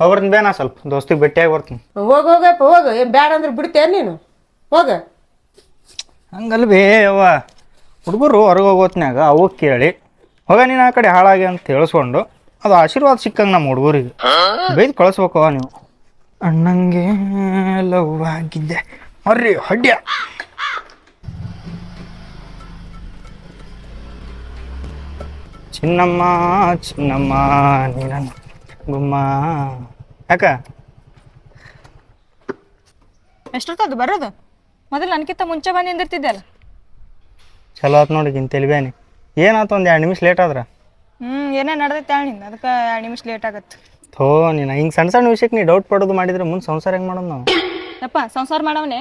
ಹೋಗ್ಬರ್ತೀನಿ ಬೇನ ಸ್ವಲ್ಪ. ದೋಸ್ತಿಗೆ ಭೇಟಿಯಾಗಿ ಬರ್ತೀನಿ. ಹೋಗ ಹೋಗಪ್ಪ ಹೋಗ. ಏನ್ ಬ್ಯಾಡ ಅಂದ್ರೆ ಬಿಡ್ತೇನ್ ನೀನು? ಹೋಗ. ಹಂಗಲ್ ಬೇ ಅವ್ವ. ಹುಡುಗರು ಹೊರಗೆ ಹೋಗೋತ್ನ್ಯಾಗ ಅವು ಕೇಳಿ ಹೋಗ ನೀನು ಆ ಕಡೆ ಹಾಳಾಗಿ ಅಂತ ಹೇಳಿಸ್ಕೊಂಡು ಅದು ಆಶೀರ್ವಾದ ಸಿಕ್ಕಂಗೆ ನಮ್ಮ ಹುಡುಗರಿಗೆ. ಬೈದು ಕಳಿಸ್ಬೇಕವ ನೀವು. ಅಣ್ಣಂಗೆ ಲವ್ ಆಗಿದ್ದೆ. ಮರ್ರಿ ಹಡ್ಯ. ಚಿನ್ನಮ್ಮ ಚಿನ್ನಮ್ಮ ನೀನಮ್ಮ ಗುಮ್ಮ ಯಾಕ? ಎಷ್ಟೊತ್ತದು ಬರೋದು? ಮೊದಲು ನನಗಿಂತ ಮುಂಚೆ ಬಂದು ನಿಂದಿರ್ತಿದ್ದೆಲ್ಲ ಚಲೋ ಆತ್ ನೋಡಿ ಇಂತ ತೆಲಿಬೇನಿ ಏನಾಯ್ತು ಒಂದು ಎರಡು ನಿಮಿಷ ಲೇಟ್ ಆದ್ರೆ? ಹ್ಞೂ ಏನೇ ನಡೆದೈತೆ ಹೇಳಿ ನಿಂದು ಅದಕ್ಕೆ ಎರಡು ನಿಮಿಷ ಲೇಟ್ ಆಗತ್ತೆ. ಥೋ ನೀನು ಹಿಂಗೆ ಸಣ್ಣ ಸಣ್ಣ ವಿಷಯಕ್ಕೆ ನೀ ಡೌಟ್ ಪಡೋದು ಮಾಡಿದ್ರೆ ಮುಂದೆ ಸಂಸಾರ ಹೆಂಗೆ ಮಾಡೋದು ನಾವು? ಯಪ್ಪ ಸಂಸಾರ ಮಾಡವನೇ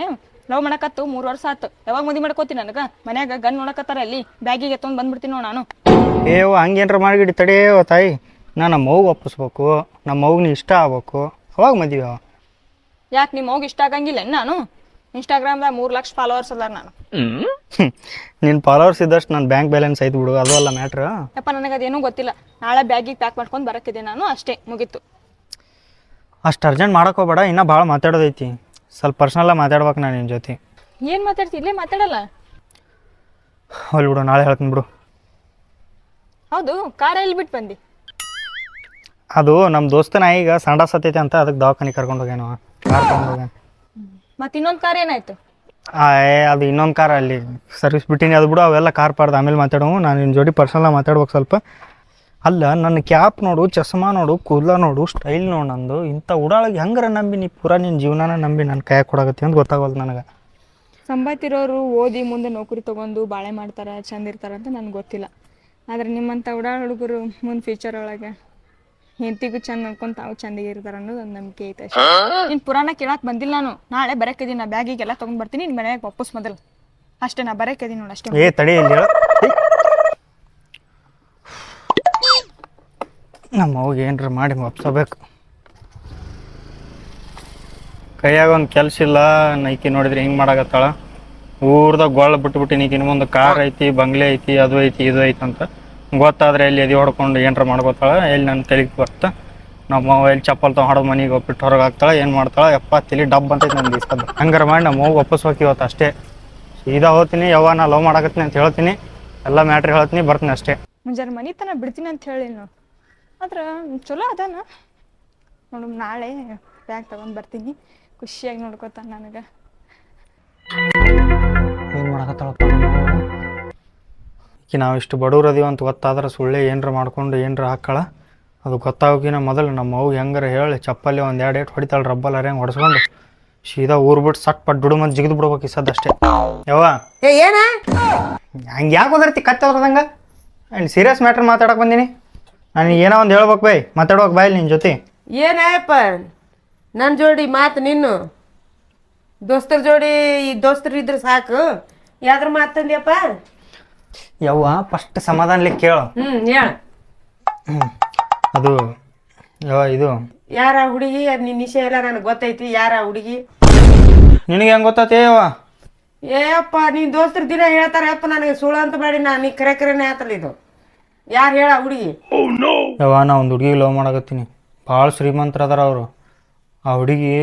ಲವ್ ಮಾಡಕತ್ತು ಮೂರು ವರ್ಷ ಆತು. ಯಾವಾಗ ಮದುವೆ ಮಾಡ್ಕೋತೀನಿ ನನಗೆ? ಮನ್ಯಾಗ ಗನ್ ನೋಡಕತ್ತಾರ ಅಲ್ಲಿ. ಬ್ಯಾಗಿಗೆ ಎತ್ತೊಂದು ಬಂದ್ಬಿಡ್ತೀನಿ ನೋಡು ನಾನು. ಏವ ಹಂಗೇನ್ರ ಮಾಡಿಗಿಡಿ ತಡೆಯೋ ತಾಯಿ. ನಾ ನಮ್ಮ ಮಗು ಒಪ್ಪಿಸ್ಬೇಕು ನಮ್ಮ ಮಗು ನೀ ಇಷ್ಟ ಆಗ್ಬೇಕು. ಅವಾಗ ಮದುವೆ ಅವ. ಯಾಕೆ ನಿಮ್ಮ ಮಗು ಇಷ್ಟ ಆಗಂಗಿಲ್ಲ ನಾನು? ಇನ್ಸ್ಟಾಗ್ರಾಮ್ದಾಗ ಮೂರು ಲಕ್ಷ ಫಾಲೋವರ್ಸ್ ಅದಾರ ನಾನು. ನಿನ್ನ ಫಾಲೋವರ್ಸ್ ಇದ್ದಷ್ಟು ನನ್ನ ಬ್ಯಾಂಕ್ ಬ್ಯಾಲೆನ್ಸ್ ಐತೆ ಬಿಡು ಅದು ಅಲ್ಲ ಮ್ಯಾಟ್ರ್ ಯಪ್ಪ ನನಗೆ ಅದೇನೂ ಗೊತ್ತಿಲ್ಲ. ನಾಳೆ ಬ್ಯಾಗಿಗೆ ಪ್ಯಾಕ್ ಮಾಡ್ಕೊಂಡು ಬರಕ್ಕಿದೆ ನಾನು ಅಷ್ಟೇ ಮುಗೀತು. ಅಷ್ಟು ಅರ್ಜೆಂಟ್ ಮಾಡಕ್ಕೆ ಹೋಗ್ಬೇಡ ಇನ್ನೂ ಭಾಳ ಮಾತಾಡೋದೈತಿ. ಸ್ವಲ್ಪ ಪರ್ಸ್ನಲ್ಲಾಗಿ ಮಾತಾಡ್ಬೇಕು ನಾನು ನಿನ್ನ ಜೊತೆ. ಏನು ಮಾತಾಡ್ತಿ? ಇಲ್ಲೇ ಮಾತಾಡಲ್ಲ? ಅಲ್ಲಿ ಬಿಡು ನಾಳೆ ಹೇಳ್ತೀನಿ ಬಿಡು. ಹೌದು ಕಾರ ಎಲ್ಲಿ ಬಿಟ್ಟು ಬಂದಿ? ಅದು ನಮ್ಮ ದೋಸ್ತನ ಈಗ ಸಂಡ ಸತ್ತೈತೆ ಅಂತ ಅದಕ್ಕೆ ದವಾಖಾನೆ ಕರ್ಕೊಂಡು ಹೋಗ್ಯಾನ. ಕಾರ್ ತಗೊಂಡು ಹೋಗ್ಯಾನ. ಇನ್ನೊಂದು ಕಾರ್ ಏನಾಯ್ತು? ಆ, ಏ ಅದು ಇನ್ನೊಂದು ಕಾರ್ ಅಲ್ಲಿ ಸರ್ವಿಸ್ ಬಿಟ್ಟಿನಿ. ಅದು ಬಿಡು ಅವೆಲ್ಲ ಕಾರ್ ಪಾರ್ದು ಆಮೇಲೆ ಮಾತಾಡೋ ನಾನು ನಿನ್ನ ಜೋಡಿ ಪರ್ಸನಲಾಗಿ ಮಾತಾಡ್ಬೇಕು ಸ್ವಲ್ಪ. ಅಲ್ಲ ನನ್ನ ಕ್ಯಾಪ್ ನೋಡು ಚಸ್ಮಾ ನೋಡು ಕೂದಲ ನೋಡು ಸ್ಟೈಲ್ ನೋಡು ನಂದು. ಇಂಥ ಉಡಾಳಿಗೆ ಹೆಂಗಾರ ನಂಬಿ ನೀ ಪೂರಾ ನಿನ್ನ ಜೀವನನ ನಂಬಿ ನನ್ನ ಕೈ ಕೊಡಾಗತ್ತೆ ಅಂತ ಗೊತ್ತಾಗಲ್ದು ನನಗೆ. ಸಂಬತ್ತಿರೋರು ಓದಿ ಮುಂದೆ ನೌಕರಿ ತಗೊಂಡು ಬಾಳೆ ಮಾಡ್ತಾರ ಚಂದ ಇರ್ತಾರ ಅಂತ ನನಗೆ ಗೊತ್ತಿಲ್ಲ. ಆದ್ರೆ ನಿಮ್ಮಂಥ ಉಡಾಳ ಹುಡುಗರು ಮುಂದೆ ಫ್ಯೂಚರ್ ಒಳಗೆ ಹೆಂಡತಿಗೂ ಚಂದ ಅನ್ಕೊಂತ ತಾವು ಚಂದಿಗೆ ಇರ್ತಾರ ಅನ್ನೋದು ಒಂದ್ ನಂಬಿಕೆ ಐತೆ ಅಷ್ಟೇ. ನಿನ್ನ ಪುರಾಣ ಕೇಳಕ್ಕೆ ಬಂದಿಲ್ಲ ನಾನು. ನಾಳೆ ಬರಕ್ಕಿದ್ದೀನಿ ನಾ ಬ್ಯಾಗಿಗೆಲ್ಲ ತಗೊಂಡ್ ಬರ್ತೀನಿ ನಿನ್ ಮನೆಯಾಗ ವಾಪಸ್ ಮೊದಲು. ಅಷ್ಟೇ ನಾ ಬರಕಿದೀನಿ ನೋಡಿ ಅಷ್ಟೇ ಏ ತಡಿ ಇಲ್ಲಿ ಹೇಳು. ಏ. ನಮ್ಮ ಅವ್ಗ ಏನ್ರ ಮಾಡಿ ಒಪ್ಸಬೇಕು. ಕೈಯಾಗ ಒಂದು ಕೆಲಸ ಇಲ್ಲ ನೈಕಿ ನೋಡಿದ್ರೆ ಹಿಂಗೆ ಮಾಡಾಕತ್ತಾಳ? ಊರ್ದಾಗ ಗೊಳ್ಳ ಬಿಟ್ಬಿಟ್ಟು ನೀಕಿನ ಮುಂದೆ ಕಾರ್ ಐತಿ ಬಂಗ್ಲೆ ಐತಿ ಅದು ಐತಿ ಇದು ಐತಿ ಅಂತ. ಗೊತ್ತಾದ್ರೆ ಎಲ್ಲಿ ಎದೆ ಹೊಡ್ಕೊಂಡು ಏನಾರ ಮಾಡ್ಕೊತಾಳೆ ಎಲ್ಲಿ ನನ್ನ ತಲೆಗೆ ಬರ್ತಾ. ನಮ್ಮ ಅವ ಎಲ್ಲಿ ಚಪ್ಪಲ್ ತೊಗೊಂಡು ಹೊಡೆದು ಮನೆಗೆ ಒಪ್ಪಿಟ್ಟು ಹೊರಗೆ ಹಾಕ್ತಾಳೆ ಏನು ಮಾಡ್ತಾಳೆ ಯಪ್ಪ ತಲೆ ಡಬ್ ಅಂತ ನನ್ನ ಇಷ್ಟ ಹಂಗಾರ ಮಾಡಿ ನಮ್ಮ ಹೋಗಿ ವಾಪಸ್ ಹೋಗಿ ಇವತ್ತು ಅಷ್ಟೇ. ಸೀದಾ ಹೋಗ್ತೀನಿ ಯಾವ ನಾ ಲವ್ ಮಾಡಾಕತ್ತೀನಿ ಅಂತ ಹೇಳ್ತೀನಿ. ಎಲ್ಲ ಮ್ಯಾಟ್ರ್ ಹೇಳ್ತೀನಿ ಬರ್ತೀನಿ ಅಷ್ಟೇ. ಮುಂಜಾನೆ ಮನೆ ತನಕ ಬಿಡ್ತೀನಿ ಅಂತ ಹೇಳಿ ನಾವು ಆದ್ರೆ ಚಲೋ ಅದಾನ. ನೋಡು ನಾಳೆ ಬ್ಯಾಗ್ ತಗೊಂಡು ಬರ್ತೀನಿ. ಖುಷಿಯಾಗಿ ನೋಡ್ಕೊತಾನೆ ನನಗೆ. ಏನು ಮಾಡಕತ್ತಾಳಪ್ಪ? ಈಕಿ ನಾವು ಇಷ್ಟು ಬಡವ್ರು ಅದೀವಿ ಅಂತ ಗೊತ್ತಾದ್ರೆ ಸುಳ್ಳೆ ಏನರ ಮಾಡ್ಕೊಂಡು ಏನರ ಹಾಕಳ ಅದು ಗೊತ್ತಾಗೋಕಿನ ಮೊದಲು ನಮ್ಮ ಅವು ಹೆಂಗಾರ ಹೇಳಿ ಚಪ್ಪಲ್ಲಿ ಒಂದು ಎರಡು ಏಟ್ ಹೊಡಿತಾಳೆ ರಬ್ಬಲ್ ಹೆಂಗೆ ಹೊಡ್ಸ್ಕೊಂಡು ಸೀದಾ ಊರು ಬಿಟ್ಟು ಸಟ್ ಪಟ್ ದುಡು ಮಂದಿ ಜಿಗಿದು ಬಿಡ್ಬೇಕು ಈ ಸದ್ದಷ್ಟೇ ಯವ್ವ? ಏ ಏನ? ಹಂಗೆ ಯಾಕೆ ಹೋದರ್ತಿ ಕತ್ತೆ ಆ್ಯಂಡ್ ಸೀರಿಯಸ್ ಮ್ಯಾಟ್ರ್ ಮಾತಾಡಕ್ಕೆ ಬಂದೀನಿ. ನಾನು ಏನೋ ಒಂದು ಹೇಳ್ಬೇಕು ಬೈ ಮಾತಾಡ್ಬೇಕು ಬಾಯ್ ನಿನ್ನ ಜೊತೆ. ಏನಾಯಪ್ಪ ನನ್ನ ಜೋಡಿ ಮಾತು ನಿನ್ನು. ದೋಸ್ತರ ಜೋಡಿ ಈ ದೋಸ್ತರು ಇದ್ರೆ ಸಾಕು. ಯಾವ್ದ್ರ ಮಾತು ತಂದ್ಯಪ್ಪ? ಯವ್ವ ಫಸ್ಟ್ ಸಮಾಧಾನಲಿ ಕೇಳು. ಹ್ಞೂ ಹೇಳ. ಅದು ಯವ್ವ ಇದು. ಯಾರ ಹುಡುಗಿ? ಅದು ನಿನ್ನ ವಿಷಯ ಎಲ್ಲ ನನಗೆ ಗೊತ್ತೈತಿ. ಯಾರ ಹುಡುಗಿ? ನಿನಗೆ ಹೆಂಗೆ ಗೊತ್ತಾತೆ ಯವ್ವ? ಏಯಪ್ಪ ನೀನ್ ದೋಸ್ತರ ದಿನ ಹೇಳ್ತಾರಪ್ಪ ನನಗೆ ಸುಳ್ಳು ಅಂತ ಮಾಡಿ ನಾ ನೀ ಕರೆ ಕರೆನೇ ಆತಲ್ಲ ಇದು. ಯಾರು ಹೇಳ ಹುಡುಗಿ? ಯವ್ವ ನಾ ಒಂದು ಹುಡುಗಿ ಲವ್ ಮಾಡಕತ್ತೀನಿ. ಭಾಳ ಶ್ರೀಮಂತರ ಅದಾರ ಅವರು. ಆ ಹುಡುಗಿ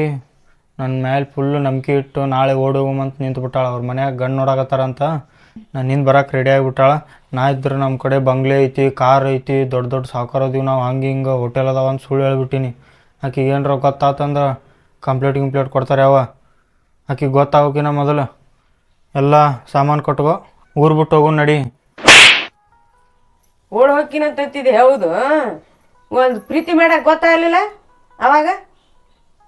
ನನ್ನ ಮೇಲೆ ಫುಲ್ಲು ನಂಬಿಕೆ ಇಟ್ಟು ನಾಳೆ ಓಡೋಗಮಂತ ನಿಂತ್ಬಿಟ್ಟಾಳ. ಅವ್ರ ಮನ್ಯಾಗ ಗಂಡು ನೋಡಕತ್ತಾರಂತ. ನಾನು ನಿಂದು ಬರಕ್ಕೆ ರೆಡಿ ಆಗಿಬಿಟ್ಟಾಳ. ನಾ ಇದ್ರೆ ನಮ್ಮ ಕಡೆ ಬಂಗ್ಲೆ ಐತಿ, ಕಾರ್ ಐತಿ, ದೊಡ್ಡ ದೊಡ್ಡ ಸಾವುಕಾರ ಅದೀವಿ ನಾವು. ಹಂಗೆ ಹಿಂಗೆ ಹೋಟೆಲ್ ಅದಾವ ಅಂತ ಸುಳ್ಳು ಹೇಳ್ಬಿಟ್ಟಿನಿ. ಆಕಿಗೆ ಏನರ ಗೊತ್ತಾತಂದ್ರೆ ಕಂಪ್ಲೇಂಟ್ ಗಿಂಪ್ಲೇಟ್ ಕೊಡ್ತಾರೆ ಯಾವ ಆಕಿಗೆ ಗೊತ್ತಾಗೋಕಿನ ಮೊದಲು ಎಲ್ಲ ಸಾಮಾನು ಕೊಟ್ಕೋ, ಊರು ಬಿಟ್ಟು ಹೋಗು ನಡಿ. ಓಡ್ ಹೋಗ್ಕಿನಂತಿದೆ ಹೌದು. ಒಂದು ಪ್ರೀತಿ ಮೇಡ ಗೊತ್ತಾಗಲಿಲ್ಲ ಅವಾಗ?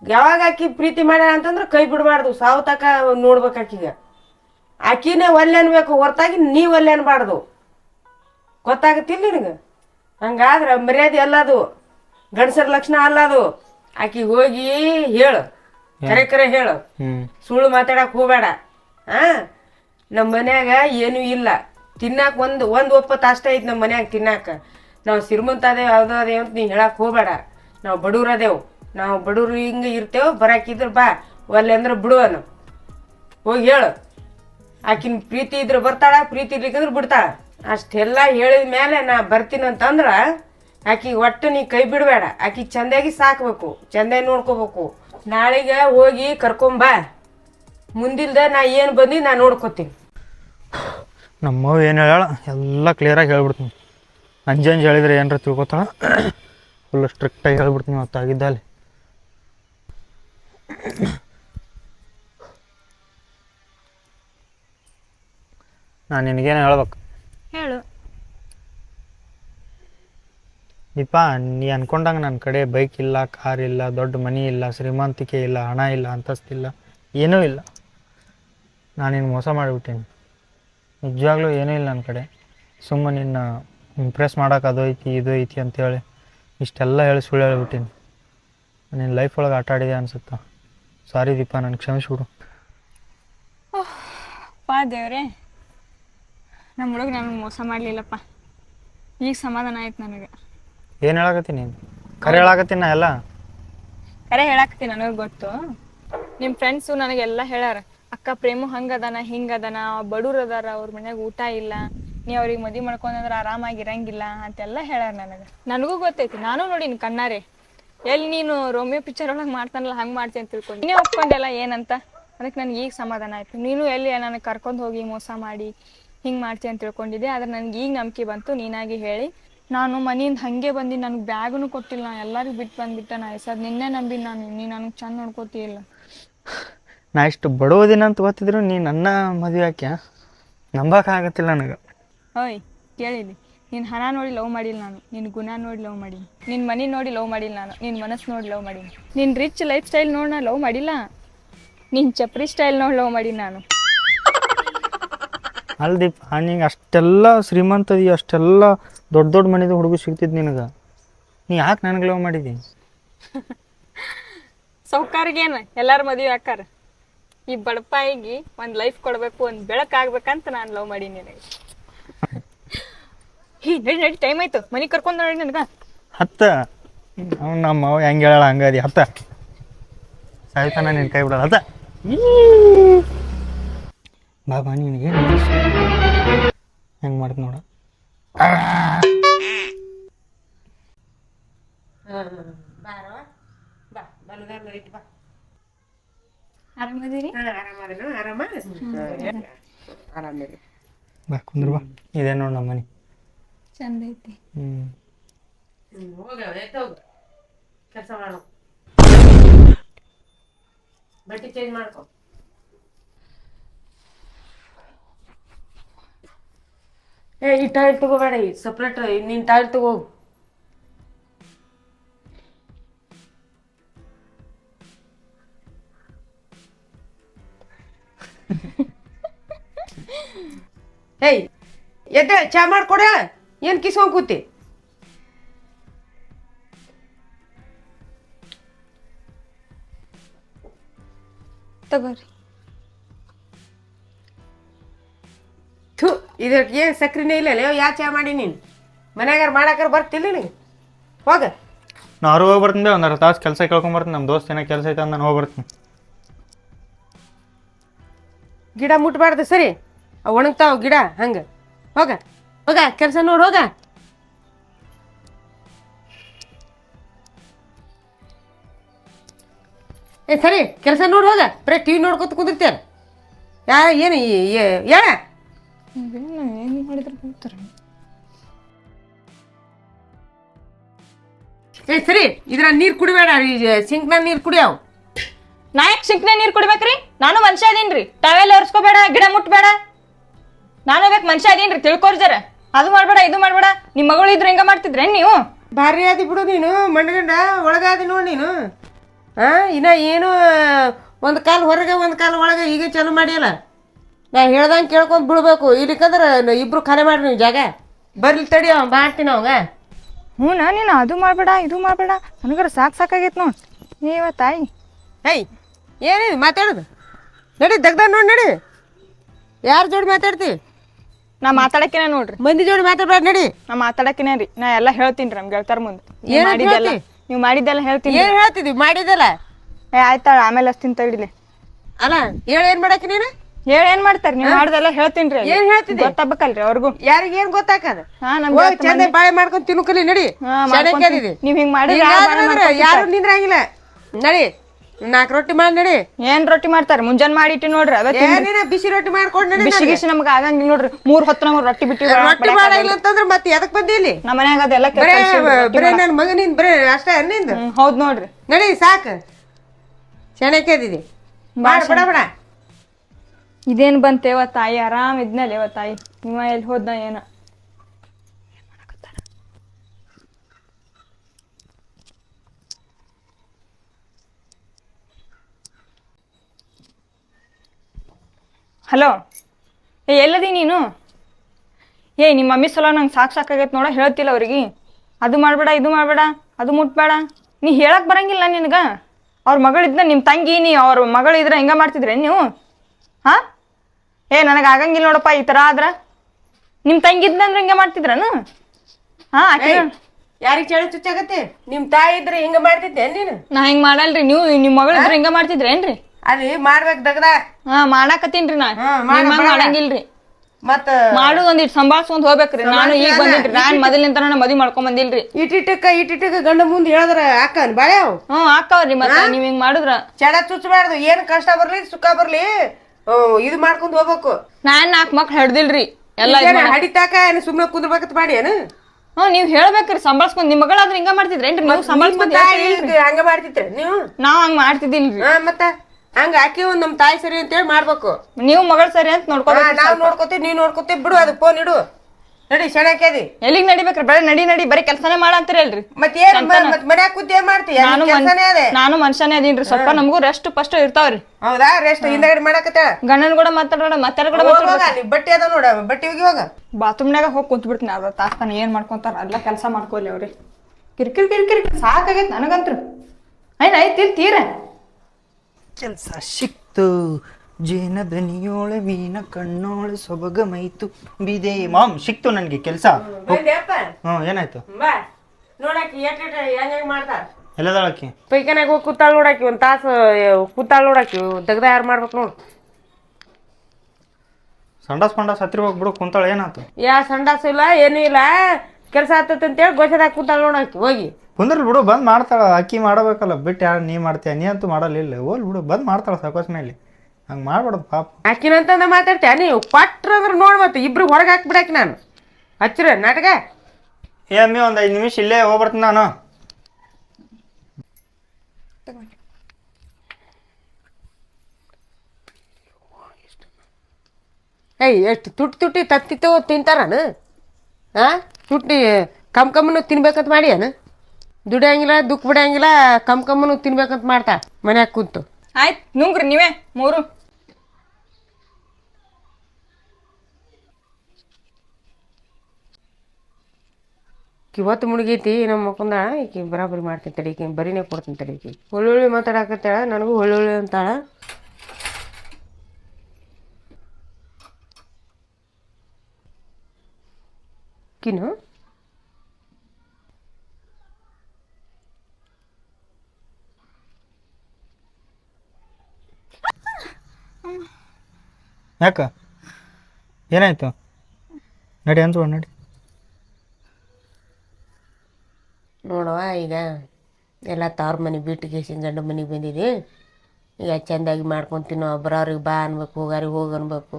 ಯಾವಾಗ ಆಕಿ ಪ್ರೀತಿ ಮಾಡ್ಯಾಳ ಅಂತಂದ್ರೆ ಕೈ ಬಿಡಬಾರ್ದು. ಸಾವು ತಕ ನೋಡ್ಬೇಕು ಆಕಿನೇ ಒಲ್ಲೆ ಅನ್ಬೇಕು ಹೊರತಾಗಿ ನೀ ಒಲ್ಲೆ ಅನ್ಬಾರ್ದು ಗೊತ್ತಾಗತ್ತಿಲ್ಲ ನಿನಗೆ? ಹಂಗಾದ್ರೆ ಮರ್ಯಾದೆ ಅಲ್ಲದು ಗಂಡಸರ ಲಕ್ಷಣ ಅಲ್ಲದು ಆಕಿ ಹೋಗಿ ಹೇಳು. ಕರೆ ಕರೆ ಹೇಳು. ಸುಳ್ಳು ಮಾತಾಡಕ್ ಹೋಗ್ಬೇಡ. ಆ? ನಮ್ಮ ಮನ್ಯಾಗ ಏನೂ ಇಲ್ಲ. ತಿನ್ನಾಕ ಒಂದು ಒಂದು ಒಪ್ಪತ್ತು ಅಷ್ಟೇ ಐತಿ ನಮ್ಮ ಮನ್ಯಾಗ ತಿನ್ನಾಕ. ನಾವು ಶ್ರೀಮಂತ ಅದೇವ್ ಯಾವ್ದೋ ಅದೇವ್ ಅಂತ ನೀ ಹೇಳಕ್ ಹೋಗ್ಬೇಡ. ನಾವು ಬಡವ್ರು ಅದೇವು ನಾವು ಬಡವ್ರು ಹಿಂಗೆ ಇರ್ತೇವೆ ಬರಾಕಿದ್ರೆ ಬಾ. ಒಲ್ಲೆ ಅಂದ್ರೆ ಬಿಡುವನು ಹೋಗಿ ಹೇಳು. ಆಕಿನ ಪ್ರೀತಿ ಇದ್ರೆ ಬರ್ತಾಳ, ಪ್ರೀತಿ ಇರ್ಲಿಕ್ಕಂದ್ರೆ ಬಿಡ್ತಾಳ. ಅಷ್ಟೆಲ್ಲ ಹೇಳಿದ ಮೇಲೆ ನಾ ಬರ್ತೀನಿ ಅಂತಂದ್ರ ಆಕಿಗೆ ಒಟ್ಟು ನೀ ಕೈ ಬಿಡಬೇಡ. ಆಕಿ ಚಂದಾಗಿ ಸಾಕ್ಬೇಕು, ಚಂದಾಗಿ ನೋಡ್ಕೋಬೇಕು. ನಾಳೆಗೆ ಹೋಗಿ ಕರ್ಕೊಂಬ ಮುಂದಿಲ್ದ ನಾ ಏನು ಬಂದು ನಾ ನೋಡ್ಕೋತೀನಿ. ನಮ್ಮವ್ ಏನು ಹೇಳ ಎಲ್ಲ ಕ್ಲಿಯರಾಗಿ ಹೇಳ್ಬಿಡ್ತೀನಿ. ಅಂಜಂಜ್ ಅಂಜಿ ಹೇಳಿದ್ರೆ ಏನಾರ ತಿಳ್ಕೊತಾಳ? ಫುಲ್ ಸ್ಟ್ರಿಕ್ಟಾಗಿ ಹೇಳ್ಬಿಡ್ತೀನಿ ಅವತ್ತಾಗಿದ್ದಲ್ಲಿ ನಾನು ನಿನಗೇನು ಹೇಳ್ಬೇಕು. ಹೇಳು. ದೀಪಾ ನೀ ಅನ್ಕೊಂಡಂಗೆ ನನ್ನ ಕಡೆ ಬೈಕ್ ಇಲ್ಲ ಕಾರ್ ಇಲ್ಲ ದೊಡ್ಡ ಮನಿ ಇಲ್ಲ ಶ್ರೀಮಂತಿಕೆ ಇಲ್ಲ ಹಣ ಇಲ್ಲ ಅಂತಸ್ತಿಲ್ಲ ಏನೂ ಇಲ್ಲ. ನಾನು ನಿನ್ನ ಮೋಸ ಮಾಡಿಬಿಟ್ಟೀನಿ. ನಿಜವಾಗ್ಲೂ ಏನೂ ಇಲ್ಲ ನನ್ನ ಕಡೆ. ಸುಮ್ಮನೆ ನಿನ್ನ ಇಂಪ್ರೆಸ್ ಮಾಡೋಕೆ ಅದು ಐತಿ ಇದು ಐತಿ ಅಂತೇಳಿ ಇಷ್ಟೆಲ್ಲ ಹೇಳಿ ಸುಳ್ಳು ಹೇಳ್ಬಿಟ್ಟೀನಿ ನಿನ್ನ ಲೈಫ್ ಒಳಗೆ ಆಟ ಆಡಿದೆ ಅನ್ಸುತ್ತಾ. ಸಾರಿ ದೀಪ ನನಗೆ ಕ್ಷಮಿಸ್ಬಿಡು. ಪಾ ದೇವ್ರೆ. ನಮ್ಮ ಹುಡುಗ ನನಗೆ ಮೋಸ ಮಾಡಲಿಲ್ಲಪ್ಪ. ಈಗ ಸಮಾಧಾನ ಆಯ್ತು ನನಗೆ. ಏನು ಹೇಳಾಕತ್ತೀನಿ ಕರೆ ಹೇಳಕತ್ತೀನಿ ನಾ ಎಲ್ಲ? ಕರೆ ಹೇಳಾಕತ್ತೀನಿ ನನಗೆ ಗೊತ್ತು. ನಿಮ್ಮ ಫ್ರೆಂಡ್ಸು ನನಗೆಲ್ಲ ಹೇಳ್ಯಾರ ಅಕ್ಕ ಪ್ರೇಮು ಹಂಗದಾನ ಹಿಂಗದಾನ ಬಡೂರ್ ಅದಾರ ಅವ್ರ ಮನ್ಯಾಗ ಊಟ ಇಲ್ಲ ನೀ ಅವ್ರಿಗೆ ಮದಿ ಮಾಡ್ಕೊಂಡ್ರೆ ಆರಾಮಾಗಿ ಇರಂಗಿಲ್ಲ ಅಂತೆಲ್ಲ ಹೇಳ್ಯಾರ ನನಗೆ. ನನಗೂ ಗೊತ್ತೈತಿ ನಾನು ನೋಡಿನಿ ಕಣ್ಣಾರೆ. ಎಲ್ಲಿ ನೀನು ರೋಮಿಯೋ ಪಿಕ್ಚರ್ ಒಳಗೆ ಮಾಡ್ತಾನಲ್ಲ ಹಂಗೆ ಮಾಡ್ತೀನಿ ಅಂತ ತಿಳ್ಕೊಂಡು. ನೀನೇ ಒಪ್ಕೊಂಡೆಲ್ಲ ಏನಂತ? ಅದಕ್ಕೆ ನನಗೆ ಈಗ ಸಮಾಧಾನ ಆಯ್ತು. ನೀನು ಎಲ್ಲಿ ನನಗೆ ಕರ್ಕೊಂಡು ಹೋಗಿ ಮೋಸ ಮಾಡಿ ಹಿಂಗೆ ಮಾಡ್ತೀಯ ಅಂತ ತಿಳ್ಕೊಂಡಿದ್ದೆ. ಆದ್ರೆ ನನಗೆ ಈಗ ನಂಬಿಕೆ ಬಂತು. ನೀನಾಗಿ ಹೇಳಿ. ನಾನು ಮನೆಯಿಂದ ಹಾಗೆ ಬಂದಿ ನನಗೆ ಬ್ಯಾಗನು ಕೊಟ್ಟಿಲ್ಲ. ನಾ ಎಲ್ಲರಿಗೂ ಬಿಟ್ಟು ಬಂದ್ಬಿಟ್ಟೆ ನಾ ಸರ್ ನಿನ್ನೆ ನಂಬಿ ನಾನು. ನೀ ನನಗೆ ಚಂದ ನೋಡ್ಕೋತೀಯಿಲ್ಲ ನಾ ಇಷ್ಟು ಬಡವದಿನ ಅಂತ ಗೊತ್ತಿದ್ರು ನೀ ನನ್ನ ಮದುವೆ ಹಾಕ್ಯ? ನಂಬಕ್ಕಾಗತ್ತಿಲ್ಲ ನನಗೆ. ಓಯ್ ಕೇಳಿದಿ ನಿನ್ನ ಹಣ ನೋಡಿ ಲವ್ ಮಾಡಿಲ್ಲ ನಾನು. ನಿನ್ನ ಗುಣ ನೋಡಿ ಲವ್ ಮಾಡೀನಿ. ನಿನ್ನ ಮನೆ ನೋಡಿ ಲವ್ ಮಾಡಿಲ್ಲ ನಾನು. ನಿನ್ನ ಮನಸ್ಸು ನೋಡಿ ಲವ್ ಮಾಡೀನಿ. ನಿನ್ನ ರಿಚ್ ಲೈಫ್ ಸ್ಟೈಲ್ ನೋಡಿ ನಾ ಲವ್ ಮಾಡಿಲ್ಲ. ನಿನ್ನ ಚಪ್ರಿ ಸ್ಟೈಲ್ ನೋಡಿ ಲವ್ ಮಾಡೀನಿ ನಾನು. ಅಲ್ದೀಪ ನಿಂಗೆ ಅಷ್ಟೆಲ್ಲ ಶ್ರೀಮಂತದಿ ಅಷ್ಟೆಲ್ಲ ದೊಡ್ಡ ದೊಡ್ಡ ಮನೆದು ಹುಡುಗ ಸಿಗ್ತಿದ್ ನಿನಗೆ. ನೀ ಯಾಕೆ ನನಗೆ ಲವ್ ಮಾಡಿದಿ? ಸೌಕಾರಿಗೇನು ಎಲ್ಲಾರು ಮದುವೆ ಹಾಕಾರ ಈ ಬಡಪಾಯಿಗೆ ಒಂದು ಲೈಫ್ ಕೊಡಬೇಕು ಒಂದು ಬೆಳಕಾಗ್ಬೇಕಂತ ನಾನು ಲವ್ ಮಾಡೀನಿ ನಿನಗೆ. ಹೀ ನಡಿ ನಡಿ ಟೈಮ್ ಆಯ್ತು. ಮನೆಗೆ ಕರ್ಕೊಂಡು ನೋಡಿ ನನಗೆ. ಹತ್ತ. ಅವ್ನು ನಮ್ಮ ಅವ ಹೆಂಗೆ ಹೇಳ ಹಂಗದಿ ಹತ್ತ. ಸಾಯ್ತಾನ ನಿನ್ನ ಕೈ ಬಿಡಲ್ಲ ಹತ್ತ. ಬಾಬಾ ನಿನಗೆ ಹೆಂಗೆ ಮಾಡ್ತ ನೋಡ. ಬಾ ಕುಂದ್ರ ಬಾ. ಇದೆ ನೋಡ ನಮ್ಮ ಮನೆ. ಚಂದ ಐತಿ. ಕೆಲಸ ಮಾಡು. ಬಟ್ಟೆ ಚೇಂಜ್ ಮಾಡ್ಕೊ. ಏ ಈ ಟೈರ್ ತಗೋಬೇಡ ಈ ಸಪ್ರೇಟ್ ನಿನ್ನ ಟೈರ್ ತಗೋ. ಏಯ್ ಎದ್ದೆ ಚಾ ಮಾಡ್ಕೊಡ ಏನು ಕಿಸ್ಕೊಂಡ್ ಕೂತಿ? ತಗೋರಿ. ಥು ಇದಕ್ಕೆ ಏನು ಸಕ್ರಿನೇ ಇಲ್ಲ ಯಾ ಚಾ ಮಾಡಿ ನೀನು? ಮನ್ಯಾಗಾರ ಮಾಡಾಕಾರ ಬರ್ತಿಲ್ಲ ನೀ ಹೋಗ. ನಾ ಅವ್ರು ಹೋಗಿ ಬರ್ತೀನಿ ಒಂದು ಅರ್ಧ ತಾಸು ಕೆಲಸ ಕೇಳ್ಕೊಂಬರ್ತೀನಿ ನಮ್ಮ ದೋಸ್ತ ಏನೋ ಕೆಲಸ ಐತೆ ಅಂತ ನಾನು ಹೋಗಿ ಬರ್ತೀನಿ. ಗಿಡ ಮುಟ್ಬಾರ್ದು ಸರಿ. ಆ ಒಣಗ್ತಾವ ಗಿಡ ಹಂಗೆ. ಹೋಗ. ಹೋಗ ಕೆಲಸ ನೋಡಿ ಹೋಗ. ಏ ಸರಿ ಕೆಲಸ ನೋಡಿ ಹೋಗ. ಬರೀ ಟಿ ವಿ ನೋಡ್ಕೊತ ಕುಂದಿರ್ತೇನೆ ಯಾ ಏನು? ಹೇಳ ಏನು ಮಾಡಿದ್ರು ಬರ್ತಾರೆ ಏ ಸರಿ ಇದ್ರ ನೀರು ಕುಡಿಬೇಡ ಸಿಂಕ್ನ ನೀರು ಕುಡಿಯಾವ. ನಾ ಯಾಕೆ ಸಿಂಕ್ನೆ ನೀರು ಕುಡಿಬೇಕ್ರಿ? ನಾನು ಮನುಷ್ಯ ಅದೀನ್ರಿ ಟವೆಲ್ ಒರೆಸ್ಕೋಬೇಡ ಗಿಡ ಮುಟ್ಬೇಡ. ನಾನು ಬೇಕು ಮನುಷ್ಯ ಅದೀನ್ರಿ ತಿಳ್ಕೊರ್ ಜರ. ಅದು ಮಾಡ್ಬೇಡ ಇದು ಮಾಡ್ಬೇಡ. ನಿಮ್ಮ ಮಗಳು ಇದ್ರೆ ಹಿಂಗ ಮಾಡ್ತಿದ್ರೇನ್ ನೀವು? ಭಾರಿ ಆದಿ ಬಿಡು ನೀನು ಮಂಡ್ಗಂಡ ಒಳಗಾದಿ ನೋಡಿ ನೀನು. ಆ ಇನ್ನ ಏನು ಒಂದು ಕಾಲು ಹೊರಗೆ ಒಂದು ಕಾಲು ಒಳಗೆ ಈಗ ಚಾಲು ಮಾಡಿಯಲ್ಲ? ನಾ ಹೇಳ್ದಂಗೆ ಕೇಳ್ಕೊಂಡು ಬಿಡ್ಬೇಕು. ಇಲ್ಲಿಕಂದ್ರೆ ನ- ಇಬ್ರು ಕರೆ ಮಾಡ್ರಿ ನೀವು ಜಾಗ. ಬರ್ಲಿ ತಡಿ ಅವ ಮಾಡ್ತೀನಿ ಅವಾಗ. ಹ್ಞೂ ನೀನು ಅದು ಮಾಡಬೇಡ ಇದು ಮಾಡಬೇಡ. ನನಗರ ಸಾಕು ಸಾಕಾಗೈತೆ ನೋಡಿ. ನೀವ ತಾಯಿ. ಏಯ್ ಏನಿದು ಮಾತಾಡೋದು? ನಡಿ ದಗ್ದ ನೋಡಿ ನಡಿ. ಯಾರ ಜೋಡಿ ಮಾತಾಡ್ತಿ? ನಾ ಮಾತಾಡಕಿನ ನೋಡ್ರಿ. ಮಂದಿ ಜೋಡಿ ಮಾತಾಡ್ಬೇಡ ನಡಿ. ನಾ ಮಾತಾಡಕಿನ ರೀ. ನಾ ಎಲ್ಲ ಹೇಳ್ತೀನಿ ರೀ ನಮ್ಗೆ ಗೆಳತಾರ ಮುಂದೆ. ಏನು ಏನಂತ ಮಾಡಿದ್ದೆಲ್ಲ ಹೇಳ್ತಿ? ನೀವು ಮಾಡಿದ್ದೆಲ್ಲ ಹೇಳ್ತೀನಿ ಏನು ಹೇಳ್ತಿದ್ವಿ ಮಾಡಿದಲ್ಲ ಏ ಆಯ್ತಾಳ ಆಮೇಲೆ ಅಷ್ಟು ತಡಿಲಿ ಹಿಡಿಲಿ ಅಲ್ಲ ಹೇಳು ಏನು ಮಾಡಕ್ಕೆ ನೀನು? ಹೇಳಿ ಏನ್ ಮಾಡ್ತಾರಿ? ನೀವು ಮಾಡ್ದೆಲ್ಲ ಹೇಳ್ತೀನಿ ಏನ್ ಹೇಳ್ತಿದ್ದಿ? ಗೊತ್ತಾಗ್ಬೇಕಲ್ರಿ ಅವ್ರಿಗೂ. ಯಾರಿಗ ಏನ್ ಗೊತ್ತಾಕದ ಹಾ ನಮ್ಗೆ ಹೋಗ್ ಚಂದ ಬಾಳೆ ಮಾಡ್ಕೊಂಡ್ ತಿನ್ಕಲಿ ನಡಿ. ಹಾ, ಶಾಣೆ ಮಾಡ್ಕೊಂಡ್ ಕೇಳಿದಿ? ನೀವ್ ಹಿಂಗ್ ಮಾಡಿದ್ರೆ ಯಾರ್ ಬಾಳೆ ಹಿಂಗಾದ್ರೆ ಮಾಡ್ಕೊಂಡ್ ಯಾರು ನಿಂದ್ರಂಗಿಲ್ಲ. ನಡಿ ನಾಲ್ಕು ರೊಟ್ಟಿ ಮಾಡಿ ನಡಿ. ಏನ್ ರೊಟ್ಟಿ ಮಾಡ್ತಾರ? ಮುಂಜಾನೆ ಮಾಡಿಟ್ಟಿ ನೋಡ್ರಿ ಅದ. ಏನೇನ ಬಿಸಿ ರೊಟ್ಟಿ ಮಾಡ್ಕೊಂಡು ನಡಿ ಬಿಸಿ ಗಿಸಿ ನಮ್ಗೆ ಆಗಂಗಿಲ್ಲ ನೋಡ್ರಿ. ಮೂರ್ ಹೊತ್ತು ನಮ್ಗೆ ರೊಟ್ಟಿ ಬಿಟ್ಟು ರೊಟ್ಟಿ ಮಾಡಿಲ್ಲ ಅಂತಂದ್ರೆ ಮತ್ತೆ ಎದಕ್ ಬಂದಿ ಇಲ್ಲಿ? ನಮ್ಮ ಮನ್ಯಾಗ ಅದೆಲ್ಲ ಬರೇ ನನ್ನ ಮಗನಿಂದ ಬರೇ ಅಷ್ಟೇ ನಿಂದ? ಹ್ಮ್, ಹೌದ್ ನೋಡ್ರಿ. ನಡಿ ಸಾಕು. ಮಾಡ ಬಡ ಬಡ. ಇದೇನ್ ಬಂತೇವ ತಾಯಿ? ಆರಾಮ್ ಇದ್ನಲ್ಲ ತಾಯಿ? ನಿಮ್ಮ ಎಲ್ಲಿ ಹೋದ್ನ ಏನ. ಹಲೋ? ಏ, ಎಲ್ಲದಿ ನೀನು? ಏ, ನಿಮ್ಮ ಮಮ್ಮಿ ಸಲ ನಂಗೆ ಸಾಕು ಸಾಕಾಗೈತೆ ನೋಡ, ಹೇಳ್ತಿಲ್ಲ ಅವ್ರಿಗೆ. ಅದು ಮಾಡಬೇಡ, ಇದು ಮಾಡಬೇಡ, ಅದು ಮುಟ್ಬೇಡ. ನೀ ಹೇಳಕ್ ಬರಂಗಿಲ್ಲ ನಿನಗ? ಅವ್ರ ಮಗಳಿದ್ನ ನಿಮ್ಮ ತಂಗಿ, ನೀ ಅವ್ರ ಮಗಳಿದ್ರೆ ಹಿಂಗ ಮಾಡ್ತಿದ್ರೆ ನೀವು? ಹಾ? ಏ ನನಗೆ ಆಗಂಗಿಲ್ಲ ನೋಡಪ್ಪ ಈ ತರ ಆದ್ರ. ನಿಮ್ ತಂಗಿ ಇದ್ನಂದ್ರೆ ಹಿಂಗೆ ಮಾಡ್ತಿದ್ರನು? ಹಾ ಆಕೆ ಯಾರಿಗೆ ಚಳಿ ಚುಚ್ಚಾಗತ್ತೆ? ನಿಮ್ ತಾಯಿ ಇದ್ರೆ ಹಿಂಗ ಮಾಡ್ತಿದ್ದೆ ನೀನು? ನಾ ಹಿಂಗ ಮಾಡಲ್ರಿ ನೀವು ನಿಮ್ ಮಗಳ ಇದ್ರೆ ಹಿಂಗ ಮಾಡ್ತಿದ್ರೇನ್ರಿ? ಅಲ್ಲಿ ಮಾಡ್ಬೇಕು ದಗದ. ಹಾ ಮಾಡಾಕತ್ತೀನ್ರಿ ನಾ. ಹಾ, ಮಾಡು, ನಿಮ್ಮ ಮಾಡು. ಮಾಡಂಗಿಲ್ರಿ. ಮತ್ತ ಮಾಡುದು ಒಂದಿಟ್ಟು ಸಂಭಾಳ್ಸ್ಕೊಂಡ್ ಹೋಗ್ಬೇಕ್ರಿ. ನಾನು ಈಗ ಬಂದಿನ್ರಿ. ನಾನ್ ಮೊದಲಿಂದ ನಾನು ಮದ್ವಿ ಮಾಡ್ಕೊಂಡ್ ಬಂದಿಲ್ರಿ. ಇಟ್ಟಿಟ್ಟಕ್ಕ ಇಟ್ಟಿಟ್ಟಕ್ಕ ಗಂಡ ಮುಂದೆ ಹೇಳಿದ್ರ ಅಕ್ಕನ್ ಬಾಳ್ಯಾವ್? ಹ್ಮ್ ಹಾಕವ್ರಿ ಮತ್ತ ನೀವ್ ಹಿಂಗ್ ಮಾಡಿದ್ರ. ಚಡ ಚುಚ್ಚಬಾರ್ದು ಏನ್ ಕಷ್ಟ ಬರ್ಲಿ ಸುಖ ಬರ್ಲಿ. ಇದು ಮಾಡ್ಕೊಂಡು ಹೋಗ್ಬೇಕು. ನಾನ್ ನಾಲ್ಕು ಮಕ್ಳು ಹಿಡ್ದಿಲ್ರಿ. ಎಲ್ಲ ಹಡಿತಾಕ ಏನ್ ಸುಮ್ನೆ ಕುಂದ್ರಬೇಕಂತ ಮಾಡಿ ಏನು ಹ್ಮ್ ನೀವ್ ಹೇಳ್ಬೇಕ್ರಿ ಸಂಬಳಸ್ಕೊಂಡ್ ನಿಮ್ ಮಗಳಾದ್ರೆ ಹಿಂಗ ಮಾಡ್ತಿದ್ರೇನ್ರಿ ನೀವು ತಾಯಿ ಹಂಗ ಮಾಡ್ತಿದ್ರೆ ನೀವು? ನಾವ್ ಹಂಗ್ ಮಾಡ್ತಿದ್ದಿಲ್ರಿ ಹಾ ಮತ್ತ ಹಂಗ ಆಕಿ ಒಂದ್ ನಮ್ ತಾಯಿ ಸರಿ ಅಂತ ಹೇಳಿ ಮಾಡ್ಬೇಕು. ನೀವು ಮಗಳ್ ಸರಿ ಅಂತ ನೋಡ್ಕೋಬೇಕು ನಾವ್ ನೋಡ್ಕೋತೀವಿ ನೀವ್ ನೋಡ್ಕೋತೀವಿ. ಬಿಡು ಅದಕ್ಕೆ ಫೋನ್ ಇಡು. ನಡಿ ಸೆಣಕ್ಯದಿ ಎಲ್ಲಿಗ್ ನಡಿಬೇಕ್ರಿ? ಬೇಡ ನಡಿ ನಡಿ ಬರೀ ಕೆಲ್ಸನೇ ಅಂತೀರಲ್ರಿ ಮತ್ತೆ ಏನ್ ಮತ್ತೆ ಮನ್ಯಾಗ ಕೂತ್ ಏನ್ ಮಾಡ್ತೀಯ ನಾನು ಕೆಲಸನೇ ಅದೇ? ನಾನು ಮನುಷ್ಯನೇ ಅದೀನ್ರಿ. ಸ್ವಲ್ಪ ನಮಗೂ ರೆಸ್ಟ್ ಫಸ್ಟ್ ಇರ್ತಾವ್ರಿ. ಹೌದಾ? ರೆಸ್ಟ್ ಹಿಂದಗಡೆ ಮಾಡಕತ್ತ ಗಂಡನ ಕೂಡ ಮಾತಾಡೋಣ ಮಾತಾಡ ಕೂಡ ಹೋಗ ಹೋಗ ಅಲ್ಲಿ ಬಟ್ಟೆ ಅದ ನೋಡ ಬಟ್ಟೆ ಹೋಗಿ. ಹೋಗ ಬಾತ್ರೂಮ್ನಾಗ ಹೋಗಿ ಕುಂತ್ ಬಿಡ್ತೀನಿ. ಅವ್ರ ತಾಸ್ತಾನ ಏನ್ ಮಾಡ್ಕೊಂತಾರ? ಎಲ್ಲ ಕೆಲಸ ಮಾಡ್ಕೊಲಿ ಅವ್ರಿ. ಕಿರಿಕಿರಿ ಕಿರಿಕಿರಿ ಸಾಕಾಗೈತೆ ನನಗಂತ್ರು. ಐನ್ ಐತಿ ತೀರ? ಕೆಲಸ ಸಿಕ್ತು. ಜೇನ ದನಿಯೋಳೆ ವೀಣ ಕಣ್ಣೋಳೆ ಸೊಬಗ ಮೈತು ಬಿದೆ. ಮಾಮ್ ಸಿಕ್ತು ನನಗೆ ಕೆಲಸ. ಹ್ಞೂ ಏನಾಯ್ತು? ಬಾ. ನೋಡಾಕಿ ಎಟ್ ಎಟ್ ಹೆಂಗ್ ಹೆಂಗ್ ಮಾಡ್ತಾರ ಎಲ್ಲದಾಳಕ್ಕಿ ಪೈಖಾನ್ಯಾಗ ಹೋಗಿ ಕೂತಾಳ ನೋಡಾಕಿ ಒಂದು ತಾಸು ಕೂತಾಳ ನೋಡಾಕಿ ತೆಗ್ದ ಯಾರು ಮಾಡ್ಬೇಕು ನೋಡು. ಸಂಡಾಸ್ ಪಂಡಾಸ್ ಹತ್ತಿರ ಹೋಗ್ಬಿಡು ಕುಂತಾಳ ಏನಾಯ್ತು ಯಾ ಸಂಡಾಸ ಇಲ್ಲ ಏನೂ ಇಲ್ಲ. ಕೆಲಸ ಆತತ್ ಅಂತೇಳಿ ಗೋಚದಾಗ ಕೂತಾಳ ನೋಡಾಕಿ ಹೋಗಿ. ಕುಂದ್ರಲ್ ಬಿಡು ಬಂದ್ ಮಾಡ್ತಾಳ. ಅಕ್ಕಿ ಮಾಡಬೇಕಲ್ಲ ಬಿಟ್ಟು ಯಾರು ನೀ ಮಾಡ್ತೀಯ? ನೀ ಅಂತೂ ಮಾಡಲಿಲ್ಲ. ಹೋಲ್ ಬಿಡು ಬಂದ್ ಮಾಡ್ತಾಳ ಸಾಕೋಸ್ ಮೇಲೆ. ಹಂಗೆ ಮಾಡ್ಬಾರ್ದು ಪಾಪ. ಆಕಿನಂತಂದ ಮಾತಾಡ್ತೀಯ ನೀವು ಪಟ್ರ ಅಂದ್ರೆ ನೋಡ್ ಮತ್ತೆ ಇಬ್ರು ಹೊರಗೆ ಹಾಕ್ಬಿಡಾಕಿ ನಾನು. ಹಚ್ಚಿರ ನಾಟಕ? ಏ ಅಮ್ಮಿ ಒಂದು ಐದು ನಿಮಿಷ ಇಲ್ಲೇ ಹೋಗ್ಬರ್ತೀನಿ ನಾನು. ಏಯ್ ಎಷ್ಟು ತುಟ್ಟಿ ತುಟ್ಟಿ ತತ್ತಿತ್ತು ತಿಂತಾರನು ಹಾಂ ತುಟ್ಟಿ ಕಮ್ ಕಮ್ಮನು ತಿನ್ಬೇಕಂತ ಮಾಡ್ಯಾನ ದುಡಿಯಂಗಿಲ್ಲ ದುಃಖ ಬಿಡಂಗಿಲ್ಲ ಕಮ್ ಕಮ್ಮನು ತಿನ್ಬೇಕಂತ ಮಾಡ್ತಾ ಮನ್ಯಾಗ ಕೂತು. ಆಯ್ತು ನುಂಗ್ರಿ ನೀವೇ ಮೂರು. ಇವತ್ತು ಮುಳುಗೈತಿ ನಮ್ಮ ಮಕ್ಕಂದ, ಈಕಿ ಬರಾಬರಿ ಮಾಡ್ತೀನಿ ತಡಿ ಈಕಿ ಬರೀನೇ ಕೊಡ್ತೀನಿ ತಡಿ ಈಕಿ. ಒಳ್ಳೊಳ್ಳೆ ಮಾತಾಡಕತ್ತಾಳ, ನನಗೂ ಒಳ್ಳೊಳ್ಳೆ ಅಂತಾಳ. ಕಿನ್ನು ಯಾಕ? ಏನಾಯ್ತು? ನಡಿ ಅನ್ಸೋಣ ನಡಿ. ನೋಡವ್ವ ಈಗ ಎಲ್ಲ ತವ್ರ ಮನೆ ಬಿಟ್ಟು ಗೇಸಿನ ಗಂಡ ಮನೆಗೆ ಬಂದಿದೆ. ಈಗ ಚೆಂದಾಗಿ ಮಾಡ್ಕೊಂಡು ತಿನ್ನೋ ಬಾ ಅನ್ಬೇಕು, ಹೋಗಾರಿಗೆ ಹೋಗಿ ಅನ್ಬೇಕು.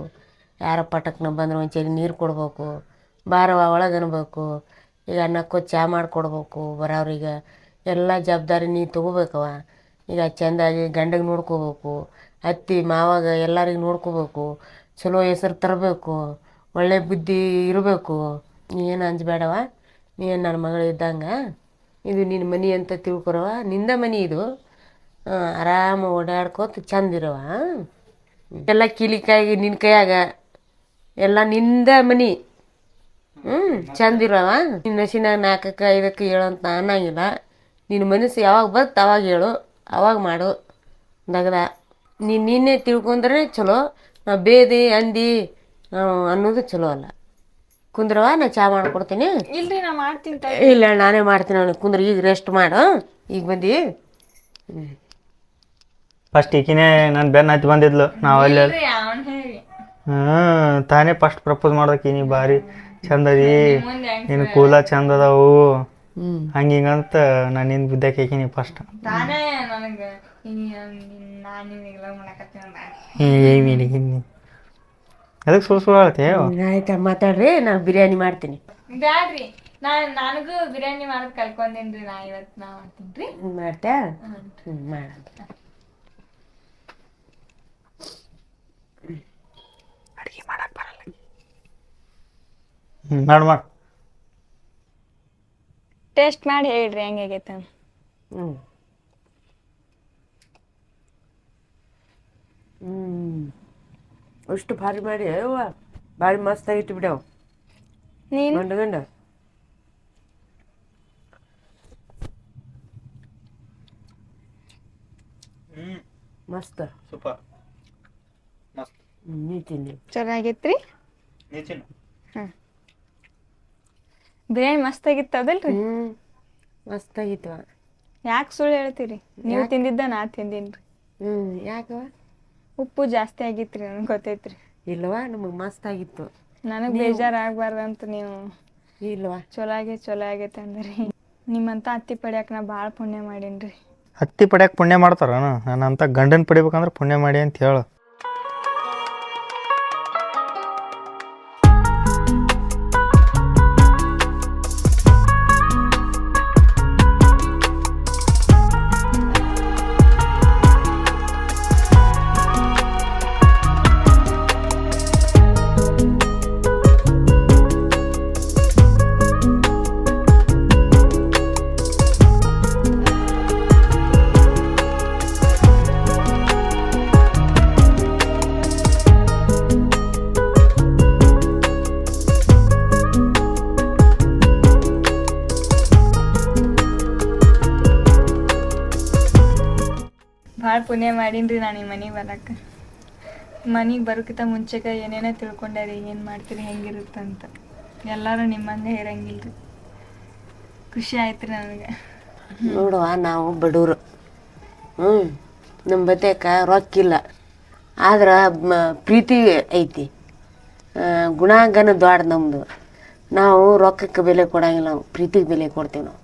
ಯಾರ ಪಟಕ್ನ ಬಂದ್ರೆ ಒಂಚೂರು ನೀರು ಕೊಡ್ಬೇಕು ಬಾರವ ಒಳಗೆ ಅನ್ಬೇಕು. ಈಗ ಅನ್ನಕ್ಕೂ ಚಾ ಮಾಡಿಕೊಡ್ಬೇಕು ಬರೋರಿಗೆ ಎಲ್ಲ ಜವಾಬ್ದಾರಿ ನೀ ತೊಗೋಬೇಕವ ಈಗ ಚೆಂದಾಗಿ ಗಂಡಗೆ ನೋಡ್ಕೋಬೇಕು, ಅತ್ತಿ, ಮಾವಾಗ ಎಲ್ಲರಿಗೆ ನೋಡ್ಕೋಬೇಕು. ಚಲೋ ಹೆಸರು ತರಬೇಕು, ಒಳ್ಳೆ ಬುದ್ಧಿ ಇರಬೇಕು. ನೀ ಏನು ಅಂಜಬೇಡವ ನೀನು ನನ್ನ ಮಗಳು ಇದ್ದಂಗೆ? ಇದು ನಿನ್ನ ಮನೆ ಅಂತ ತಿಳ್ಕೊರವ ನಿಂದ ಮನೆ ಇದು. ಆರಾಮ ಓಡಾಡ್ಕೋತ ಚಂದಿರವ ಎಲ್ಲ ಕೀಲಿಕಾಯಿ ನಿನ್ನ ಕೈಯಾಗ ಎಲ್ಲ ನಿಂದ ಮನಿ. ಹ್ಞೂ ಚಂದಿರವ ನಿನ್ನ ಹಸಿನಾಗ ನಾಲ್ಕಕ್ಕೆ ಐದಕ್ಕೆ ಹೇಳು ಅಂತ ಅನ್ನಂಗಿಲ್ಲ. ನಿನ್ನ ಮನಸ್ಸು ಯಾವಾಗ ಬತ್ತು ಅವಾಗ ಹೇಳು, ಅವಾಗ ಮಾಡು. ದಗದ ನೀನು ನಿನ್ನೆ ತಿಳ್ಕೊಂಡ್ರೆ ಚಲೋ. ಬೇದಿ, ಅಂದಿ ಅನ್ನೋದು ಚಲೋ ಅಲ್ಲ. ಕುಂದ್ರವ ನಾ ಚಾ ಮಾಡ್ಕೊಡ್ತೀನಿ. ಇಲ್ರಿ ನಾ ಮಾಡ್ತೀನಿ ಇಲ್ಲ ನಾನೇ ಮಾಡ್ತೀನಿ ಅವನಿಗೆ. ಕುಂದ್ರ ಈಗ ರೆಸ್ಟ್ ಮಾಡು. ಈಗ ಬಂದಿ. ಫಸ್ಟ್ ಈಕಿನೇ ನನ್ನ ಬೆನ್ನ ಹತ್ತಿ ಬಂದಿದ್ಲು. ನಾವು ಅಲ್ಲಿ ಅವ್ನು ಹೇಳಿ. ಹಾಂ ತಾನೇ ಫಸ್ಟ್ ಪ್ರಪೋಸ್ ಮಾಡ್ದಕ್ಕೆ ನೀ ಭಾರಿ ಚಂದ ಅದಿ. ನಿನ್ನ ಕೂಲ ಚಂದ ಅದಾವು. ಹಂಗೆ ಹಿಂಗಂತ ನಾನು ನಿನ್ನ ಬಿದ್ದಕ್ಕೆ ಹಾಕಿನಿ ಫಸ್ಟ್ ತಾನೇ ನನಗೆ ನಾನು ಲವ್ ಮಾಡಕತ್ತೀನಿ ಹಿಂದಿ ಅದಕ್ಕೆ ಸುಳ್ಳು ಸುಳ್ಳು ಆಗುತ್ತೆ ಆಯ್ತಾ ಮಾತಾಡ್ರಿ ನಾನು ಬಿರಿಯಾನಿ ಮಾಡ್ತೀನಿ. ಬ್ಯಾಡ್ರಿ ನಾನು ನನಗೂ ಬಿರಿಯಾನಿ ಮಾಡೋದು ಕಲ್ಕೊಂಡೇನ್ರಿ ನಾ ಇವತ್ತು ನಾ ಮಾಡ್ತೀನಿ. ರೀ ಮಾಡ್ತಾ ಹ್ಞೂ ಬರಲ್ಲ. ಹ್ಞೂ ಮಾಡು ಮಾಡು. ಟೇಸ್ಟ್ ಮಾಡಿ ಹೇಳ್ರಿ ಹೆಂಗಾಗೈತೆ ಹ್ಞೂ ಹ್ಞೂ ಅಷ್ಟು ಭಾರಿ ಮಾಡಿ ಅವ್ವ ಭಾರಿ ಮಸ್ತ್ ಆಗಿತ್ತು ಬಿಡವು. ನೀನು? ಗಂಡ ಗಂಡ. ಮಸ್ತ್. ಸೂಪರ್ ಮಸ್ತ್. ಹ್ಮ್, ನೀ ತಿನ್ನಿ. ನೀ ತಿನ್ನು. ನೀಚಿನ ಬಿರಿಯಾನಿ ಮಸ್ತ್ ಆಗಿತ್ತು ಅದಲ್ರಿ? ಹ್ಞೂ ಮಸ್ತ್ ಆಗಿತ್ತು ಯಾಕೆ ಸುಳ್ಳು ಹೇಳ್ತೀರಿ? ನೀವು ತಿಂದಿದ್ದ ನಾ ತಿಂದೀನ್ರಿ. ಹ್ಞೂ ಯಾಕವ ಉಪ್ಪು ಜಾಸ್ತಿ ಆಗಿತ್ರಿ ನನಗೆ ಗೊತ್ತೈತ್ರಿ. ಇಲ್ವಾ? ನಮಗೆ ಮಸ್ತ್ ಆಗಿತ್ತು. ನನಗೆ ಬೇಜಾರಾಗಬಾರ್ದಂತ ನೀವು. ಇಲ್ವಾ? ಚಲೋ ಆಗೈತೆ ಚಲೋ ಆಗೈತೆ ಅಂದ್ರಿ. ನಿಮ್ಮಂತ ಅತ್ತಿ ಪಡ್ಯಾಕ ನಾ ಭಾಳ ಪುಣ್ಯ ಮಾಡೀನ್ರಿ. ಹತ್ತಿ ಪಡ್ಯಾಕ ಪುಣ್ಯ ಮಾಡ್ತಾರ ನಾನು ಅಂತ ಗಂಡನ ಪಡಿಬೇಕಂದ್ರೆ ಪುಣ್ಯ ಮಾಡಿ ಅಂತ ಹೇಳು. ಪುಣ್ಯ ರೀ ನಾನು ಈ ಮನೆಗೆ ಬರಕ್ಕೆ ಮನೆಗೆ ಬರೋಕ್ಕಿಂತ ಮುಂಚೆಗೆ ಏನೇನೋ ತಿಳ್ಕೊಂಡೆ ರೀ ಏನು ಮಾಡ್ತೀರಿ, ಹೆಂಗಿರುತ್ತಂತ. ಎಲ್ಲರೂ ನಿಮ್ಮಂಗೆ ಇರಂಗಿಲ್ಲ ರೀ ಖುಷಿ ಆಯ್ತು ರೀ ನನಗೆ. ನೋಡುವ, ನಾವು ಬಡವರು ಹ್ಞೂ ನಮ್ಮ ಬತ್ಯಾಕ ರೊಕ್ಕಿಲ್ಲ. ಆದ್ರೆ ಪ್ರೀತಿ ಐತಿ. ಗುಣಾಂಗನ ದೊಡ್ಡ ನಮ್ಮದು ನಾವು ರೊಕ್ಕಕ್ಕೆ ಬೆಲೆ ಕೊಡಂಗಿಲ್ಲ, ನಾವು ಪ್ರೀತಿಗೆ ಬೆಲೆ ಕೊಡ್ತೀವಿ ನಾವು.